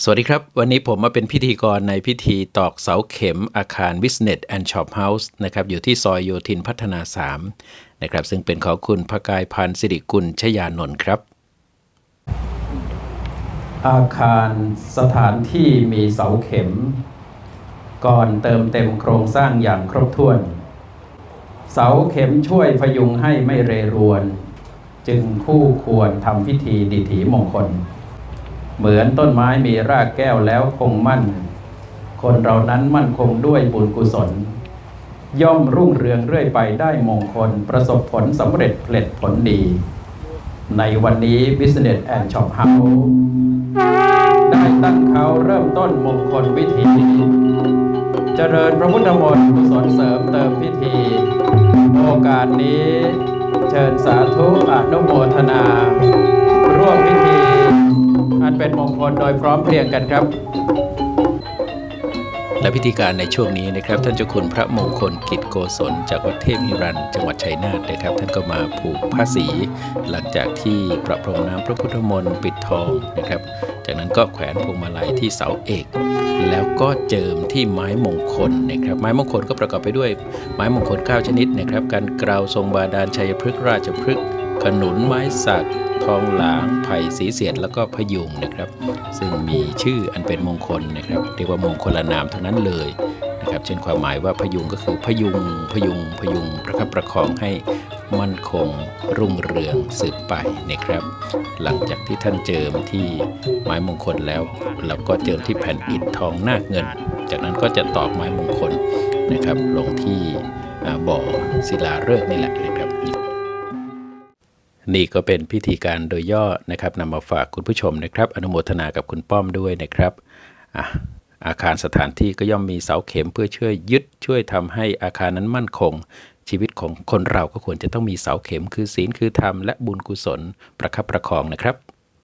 สวัสดีครับ วันนี้ผมมาเป็นพิธีกรในพิธีตอกเสาเข็มอาคาร Business and Shop House นะครับอยู่ที่ซอยโยธินพัฒนา 3 นะครับ ซึ่งเป็นของคุณพกายพันธ์สิริกุลชยานนท์ครับ อาคารสถานที่มีเสาเข็ม ก่อนเติมเต็มโครงสร้างอย่างครบถ้วน เสาเข็มช่วยพยุงให้ไม่เรรวน จึงคู่ควรทำพิธีดิถีมงคล เหมือนต้นไม้มีรากแก้วแล้วคงมั่น คนเรานั้นมั่นคงด้วยบุญกุศล ย่อมรุ่งเรืองเรื่อยไปได้มงคล ประสบผลสำเร็จเพลิดผลดี ในวันนี้ Business and Shop House ได้ตั้งเขาเริ่มต้นมงคลวิธี เจริญพระพุทธมนต์กุศลเสริมเติมพิธี โอกาสนี้ เชิญสาธุอนุโมทนา ร่วมพิธี เป็นมงคลโดยพร้อมเพรียงกันครับ และพิธีการในช่วงนี้นะครับ ท่านเจ้าคุณพระมงคลกิจโกศลจากวัดเทพฮิรันจังหวัดชัยนาทนะครับ ท่านก็มาผูกผ้าสี หลังจากที่ประพรมน้ำพระพุทธมนต์ปิดทองนะครับ จากนั้นก็แขวนพวงมาลัยที่เสาเอกแล้วก็เจิมที่ไม้มงคลนะครับ ไม้มงคลก็ประกอบไปด้วยไม้มงคล 9 ชนิดนะครับ การกราวทรงบาดาลชัยพฤกษ์ราชพฤกษ์ ขนุนไม้สักทองหลางไผ่สีเสียดแล้วก็พยุงนะครับ ซึ่งมีชื่ออันเป็นมงคลนะครับเรียกว่ามงคลนามทั้งนั้นเลยนะครับเช่นความหมายว่าพยุงก็คือพยุงพยุงพยุงประคับประคองให้มั่นคงรุ่งเรืองสืบไปนะครับ หลังจากที่ท่านเจิมที่ไม้มงคลแล้วเราก็เจิมที่แผ่นอิฐทองนาคเงิน จากนั้นก็จะตอกไม้มงคลนะครับ ลงที่บ่อศิลาฤกษ์นี่แหละนะครับ นี่ก็เป็นพิธีการโดยย่อนะครับนำมาฝากคุณผู้ชมนะครับ อนุโมทนากับคุณป้อมด้วยนะครับอาคารสถานที่ก็ย่อมมีเสาเข็มเพื่อช่วยยึดช่วยทำให้อาคารนั้นมั่นคง ชีวิตของคนเราก็ควรจะต้องมีเสาเข็มคือศีลคือธรรมและบุญกุศลประคับประคองนะครับ